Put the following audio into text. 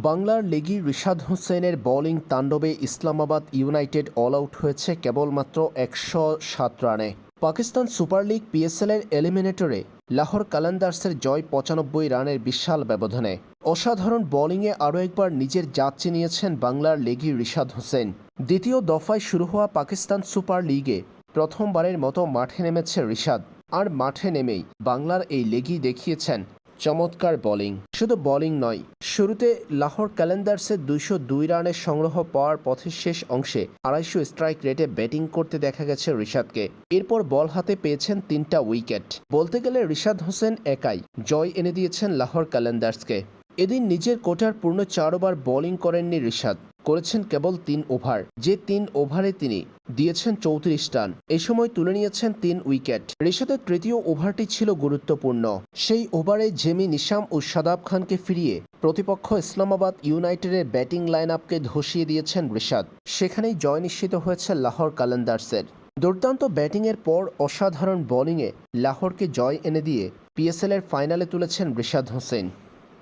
বাংলার লেগি রিশাদ হোসেনের বোলিং তাণ্ডবে ইসলামাবাদ ইউনাইটেড অল আউট হয়েছে কেবলমাত্র একশো সাত রানে। পাকিস্তান সুপার লিগ পিএসএলের এলিমিনেটরে লাহোর কালান্দার্সের জয় পঁচানব্বই রানের বিশাল ব্যবধানে। অসাধারণ বোলিংয়ে আরও একবার নিজের জাত চিনিয়েছেন বাংলার লেগি রিশাদ হোসেন। দ্বিতীয় দফায় শুরু হওয়া পাকিস্তান সুপার লিগে প্রথমবারের মতো মাঠে নেমেছে রিশাদ। আর মাঠে নেমেই বাংলার এই লেগি দেখিয়েছেন চমৎকার বোলিং। শুধু বোলিং নয় শুরুতে লাহোর ক্যালেন্ডার্সের দুইশো দুই রানের সংগ্রহ পাওয়ার পথের শেষ অংশে আড়াইশো স্ট্রাইক রেটে ব্যাটিং করতে দেখা গেছে ঋষাদকে এরপর বল হাতে পেয়েছেন তিনটা উইকেট। বলতে গেলে ঋষাদ হোসেন একাই জয় এনে দিয়েছেন লাহোর ক্যালেন্ডার্সকে। এদিন নিজের কোটার পূর্ণ চার ওভার বোলিং করেননি রিশাদ। করেছেন কেবল তিন ওভার। যে তিন ওভারে তিনি দিয়েছেন চৌত্রিশ রান। এ সময় তুলে নিয়েছেন তিন উইকেট। ঋষাদের তৃতীয় ওভারটি ছিল গুরুত্বপূর্ণ। সেই ওভারে জেমি নিশাম ও সাদাব খানকে ফিরিয়ে প্রতিপক্ষ ইসলামাবাদ ইউনাইটেডের ব্যাটিং লাইন আপকে ধসিয়ে দিয়েছেন ঋষাদ সেখানেই জয় নিশ্চিত হয়েছে লাহোর কালেন্দার্সের। দুর্দান্ত ব্যাটিংয়ের পর অসাধারণ বোলিংয়ে লাহোরকে জয় এনে দিয়ে পিএসএলের ফাইনালে তুলেছেন রিশাদ হোসেন।